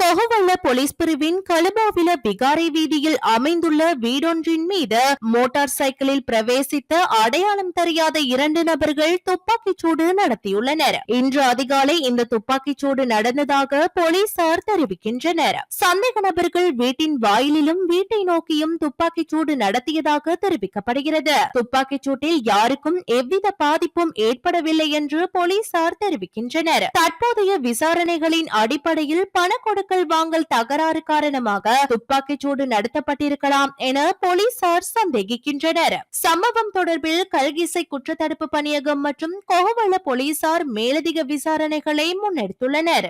கொகவள்ள police பிரிவின் கலுபாவில விகாரை வீதியில் அமைந்துள்ள வீடொன்றின் மீது மோட்டார் சைக்கிளில் பிரவேசித்த அடையாளம் தெரியாத இரண்டு நபர்கள் துப்பாக்கிச் சூடு நடத்தியுள்ளனர். இன்று அதிகாலை இந்த துப்பாக்கிச் சூடு நடந்ததாக போலீசார் தெரிவிக்கின்றனர். சந்தேக நபர்கள் வீட்டின் வாயிலிலும் வீட்டை நோக்கியும் துப்பாக்கிச் சூடு நடத்தியதாக தெரிவிக்கப்படுகிறது. துப்பாக்கிச் சூட்டில் யாருக்கும் எவ்வித பாதிப்பும் ஏற்படவில்லை என்று போலீசார் தெரிவிக்கின்றனர். தற்போதைய விசாரணைகளின் அடிப்படையில் பண கொடுக்கல் வாங்கல் தகராறு காரணமாக துப்பாக்கிச் சூடு நடத்தப்பட்டிருக்கலாம் என போலீசார் சந்தேகிக்கின்றனர். சம்பவம் தொடர்பில் கல்கிசை குற்றத்தடுப்பு பணியகம் மற்றும் கோவள போலீசார் மேலதிக விசாரணைகளை முன்னெடுத்துள்ளனர்.